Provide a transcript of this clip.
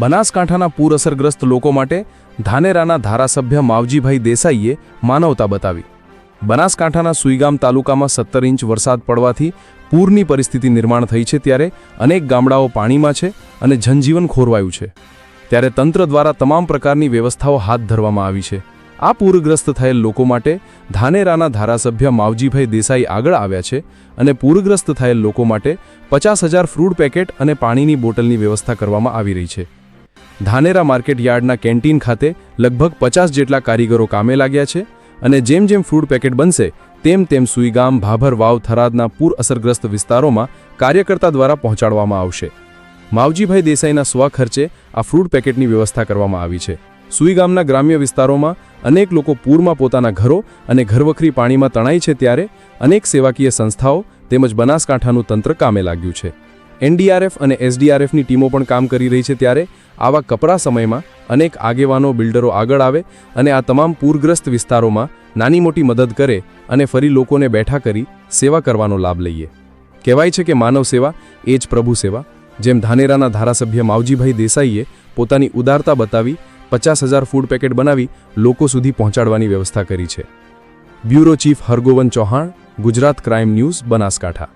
બનાસકાંઠાના પૂર અસરગ્રસ્ત લોકો માટે ધાનેરાના ધારાસભ્ય માવજીભાઈ દેસાઈએ માનવતા બતાવી. બનાસકાંઠાના સુઈગામ તાલુકામાં સત્તર ઇંચ વરસાદ પડવાથી પૂરની પરિસ્થિતિ નિર્માણ થઈ છે ત્યારે અનેક ગામડાઓ પાણીમાં છે અને જનજીવન ખોરવાયું છે. ત્યારે તંત્ર દ્વારા તમામ પ્રકારની વ્યવસ્થાઓ હાથ ધરવામાં આવી છે. આ પૂરગ્રસ્ત થયેલ લોકો માટે ધાનેરાના ધારાસભ્ય માવજીભાઈ દેસાઈ આગળ આવ્યા છે અને પૂરગ્રસ્ત થયેલ લોકો માટે પચાસ હજાર ફ્રૂટ પેકેટ અને પાણીની બોટલની વ્યવસ્થા કરવામાં આવી રહી છે. ધાનેરા માર્કેટ યાર્ડના કેન્ટીન ખાતે લગભગ પચાસ જેટલા કારીગરો કામે લાગ્યા છે અને જેમ જેમ ફૂડ પેકેટ બનશે, તેમ તેમ સુઈગામ, ભાભર, વાવ થરાદના પૂર અસરગ્રસ્ત વિસ્તારોમાં કાર્યકર્તા દ્વારા પહોંચાડવામાં આવશે. માવજીભાઈ દેસાઈના સ્વખર્ચે આ ફૂડ પેકેટની વ્યવસ્થા કરવામાં આવી છે. સુઈગામના ગ્રામ્ય વિસ્તારોમાં અનેક લોકો પૂરમાં પોતાના ઘરો અને ઘરવખરી પાણીમાં તણાઈ છે ત્યારે અનેક સેવાકીય સંસ્થાઓ તેમજ બનાસકાંઠાનું તંત્ર કામે લાગ્યું છે. એનડીઆરએફ અને એસડીઆરએફની ટીમો પણ કામ કરી રહી છે ત્યારે આવા કપરા સમયમાં અનેક આગેવાનો, બિલ્ડરો આગળ આવે અને આ તમામ પૂરગ્રસ્ત વિસ્તારોમાં નાની મોટી મદદ કરે અને ફરી લોકોને બેઠા કરી સેવા કરવાનો લાભ લઈએ. કહેવાય છે કે માનવ સેવા એ જ પ્રભુ સેવા, જેમ ધાનેરાના ધારાસભ્ય માવજીભાઈ દેસાઈએ પોતાની ઉદારતા બતાવી પચાસ હજાર ફૂડ પેકેટ બનાવી લોકો સુધી પહોંચાડવાની વ્યવસ્થા કરી છે. Bureau chief Hargovan Chauhan, Gujarat crime news, Banaskantha.